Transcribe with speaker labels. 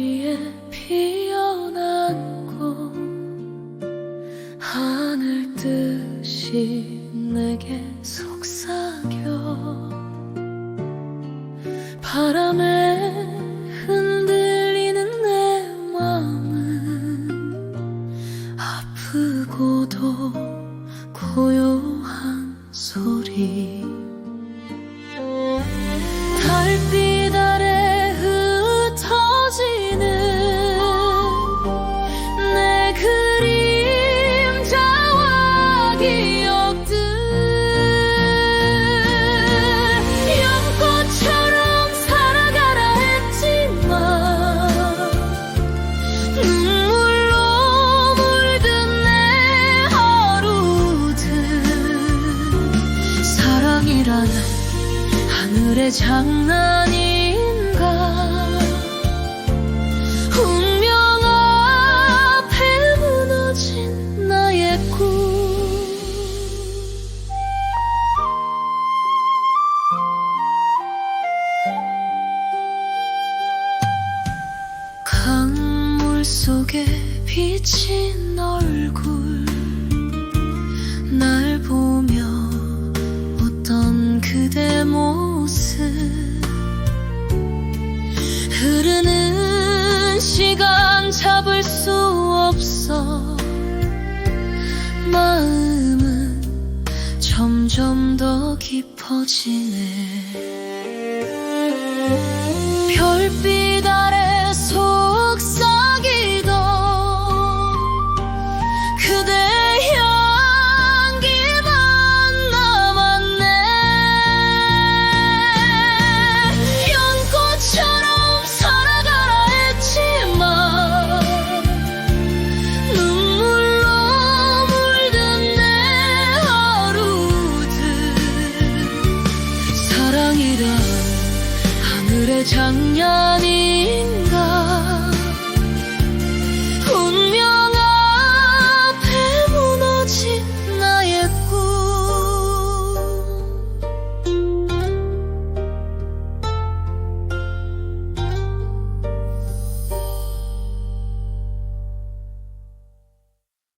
Speaker 1: 위에 피어난 꽃 하늘 뜻이 내게 속삭여 바람에 흔들리는 내 마음은 아프고도 고요한 소리 이라는 하늘의 장난인가? 운명 앞에 무너진 나의 꿈. 강물 속에 비친 얼굴 잡을 수 없어. 마음은 점점 더 깊어지네 장난이